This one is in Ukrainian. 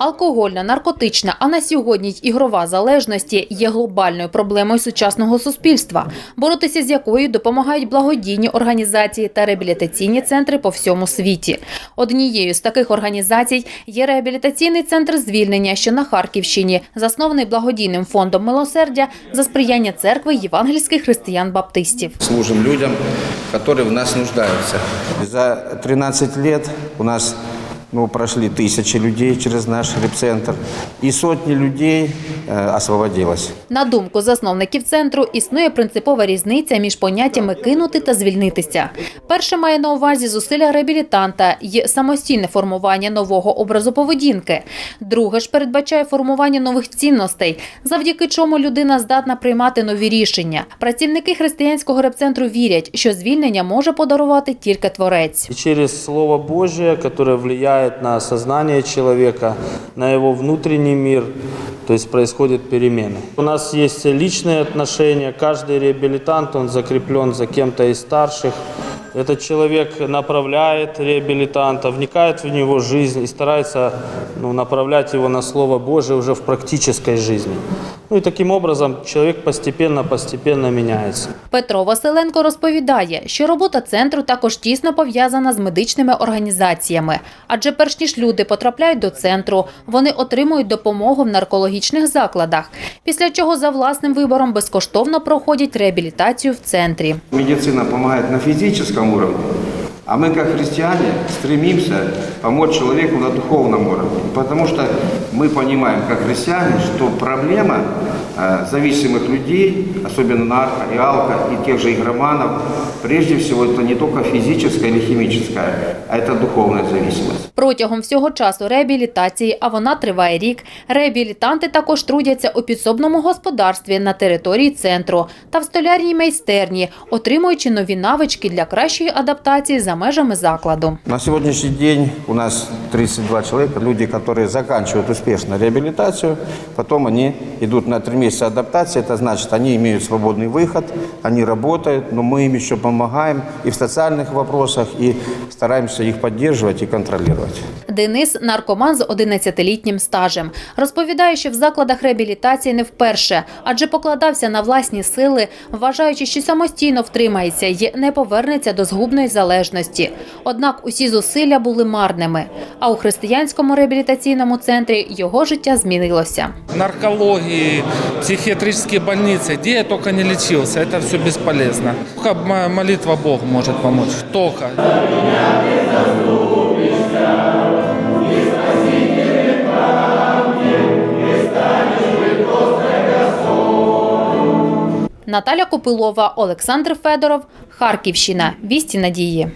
Алкогольна, наркотична, а на сьогодні й ігрова залежності є глобальною проблемою сучасного суспільства, боротися з якою допомагають благодійні організації та реабілітаційні центри по всьому світі. Однією з таких організацій є реабілітаційний центр звільнення, що на Харківщині, заснований благодійним фондом милосердя за сприяння церкви євангельських християн-баптистів. служим людям, которые в нас нуждаются. За 13 лет у нас ну, прошли тысячи людей через наш репцентр, и сотни людей э, освободилось. На думку засновників центру, існує принципова різниця між поняттями кинути та звільнитися. Перше має на увазі зусилля реабілітанта і самостійне формування нового образу поведінки. Друге ж передбачає формування нових цінностей, завдяки чому людина здатна приймати нові рішення. Працівники християнського репцентру вірять, що звільнення може подарувати тільки творець. И через Слово Божие, которое влияет на сознание человека, на его внутренний мир, то есть происходят перемены. У нас есть личные отношения, каждый реабилитант, он закреплен за кем-то из старших. Этот человек направляет реабилитанта, вникает в него жизнь и старается ну, направлять его на Слово Божие уже в практической жизни. Ну и таким образом человек постепенно-постепенно меняется. Петро Василенко розповідає, що робота центру також тісно пов'язана з медичними організаціями. Адже перш ніж люди потрапляють до центру, вони отримують допомогу в наркологічних закладах, після чого за власним вибором безкоштовно проходять реабілітацію в центрі. Медицина помогает на физическом уровне, а мы, как христиане, стремимся помочь человеку на духовном уровне. Потому что мы понимаем, как христиане, что проблема э, зависимых людей, особенно нарко и алко, и тех же игроманов, прежде всего, это не только физическая или химическая, а это духовная зависимость. Протягом всього часу реабілітації, а вона триває рік, реабілітанти також трудяться у підсобному господарстві на території центру та в столярній майстерні, отримуючи нові навички для кращої адаптації за межами закладу. На сьогоднішній день у нас 32 человека, люди, которые заканчивают успешно реабилитацию, потом они идут на три месяца адаптации, это значит, они имеют свободный выход, они работают, но мы им еще помогаем и в социальных вопросах, и стараемся их поддерживать и контролировать. Денис – наркоман з 11-літнім стажем. Розповідає, що в закладах реабілітації не вперше, адже покладався на власні сили, вважаючи, що самостійно втримається і не повернеться до згубної залежності. Однак усі зусилля були марними. А у християнському реабілітаційному центрі його життя змінилося. наркологии, психиатрические больницы, где я только не лечился, это все бесполезно. Только молитва Бог может помочь, только. Наталя Копилова, Олександр Федоров, Харківщина. Вісті надії.